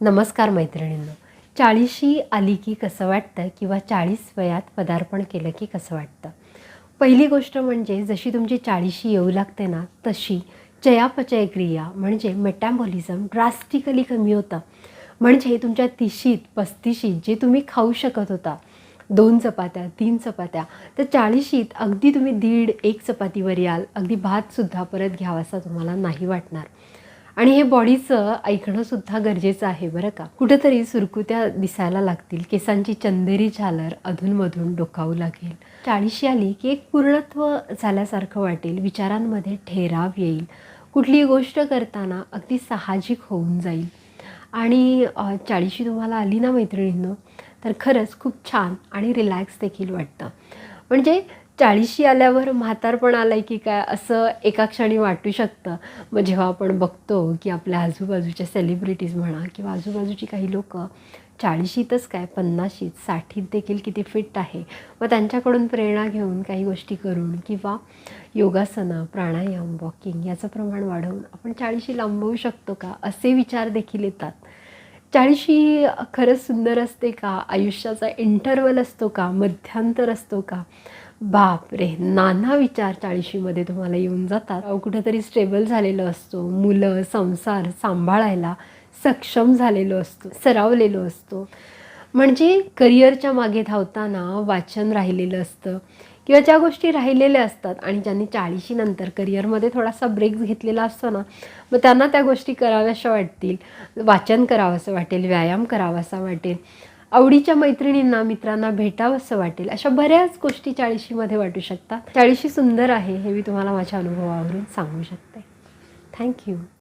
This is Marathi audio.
नमस्कार मैत्रिणींनो. चाळीशी आली की कसं वाटतं किंवा चाळीस वयात पदार्पण केलं की कसं वाटतं? पहिली गोष्ट म्हणजे जशी तुमची चाळीशी येऊ लागते ना तशी चयापचय क्रिया म्हणजे मेटॅबॉलिझम ड्रास्टिकली कमी होतं. म्हणजे तुमच्या तिशीत पस्तीशीत जे तुम्ही खाऊ शकत होता दोन चपात्या तीन चपात्या तर चाळीशीत अगदी तुम्ही दीड एक चपातीवर याल अगदी भातसुद्धा परत घ्यावासा तुम्हाला नाही वाटणार. आणि हे बॉडीचं ऐकणंसुद्धा गरजेचं आहे बरं का. कुठंतरी सुरकुत्या दिसायला लागतील. केसांची चंदेरी झालर अधूनमधून डोकावू लागेल. चाळीशी आली की एक पूर्णत्व झाल्यासारखं वाटेल. विचारांमध्ये ठेराव येईल. कुठलीही गोष्ट करताना अगदी साहजिक होऊन जाईल. आणि चाळीशी तुम्हाला आली ना मैत्रिणींनो तर खरंच खूप छान आणि रिलॅक्स देखील वाटतं. म्हणजे चाळीशी आल्यावर म्हातारपण आलं आहे की काय असं एका क्षणी वाटू शकतं. मग जेव्हा आपण बघतो की आपल्या आजूबाजूच्या सेलिब्रिटीज म्हणा किंवा आजूबाजूची काही लोक चाळीशीतच काय पन्नाशीत साठीत देखील किती फिट आहे. मग त्यांच्याकडून प्रेरणा घेऊन काही गोष्टी करून किंवा योगासनं प्राणायाम वॉकिंग याचं प्रमाण वाढवून आपण चाळीशी लांबवू शकतो का? असे विचार देखील येतात. चाळीशी खरंच सुंदर असते का? आयुष्याचा इंटरवल असतो का? मध्यांतर असतो का? बाप रे नाना विचार चाळीशीमध्ये तुम्हाला येऊन जातात. कुठंतरी स्टेबल झालेलं असतो. मुलं संसार सांभाळायला सक्षम झालेलो असतो सरावलेलो असतो. म्हणजे करिअरच्या मागे धावताना वाचन राहिलेलं असतं किंवा ज्या गोष्टी राहिलेल्या असतात आणि ज्यांनी चाळीशीनंतर करिअरमध्ये थोडासा ब्रेक घेतलेला असतो ना मग त्यांना त्या गोष्टी कराव्याशा वाटतील. वाचन करावंसं वाटेल व्यायाम करावासा वाटेल आवडीच्या मैत्रिणींना मित्रांना भेटावंसं वाटेल अशा बऱ्याच गोष्टी चाळीशीमध्ये वाटू शकतात. चाळीशी सुंदर आहे हे मी तुम्हाला माझ्या अनुभवावरून सांगू शकते. थँक्यू.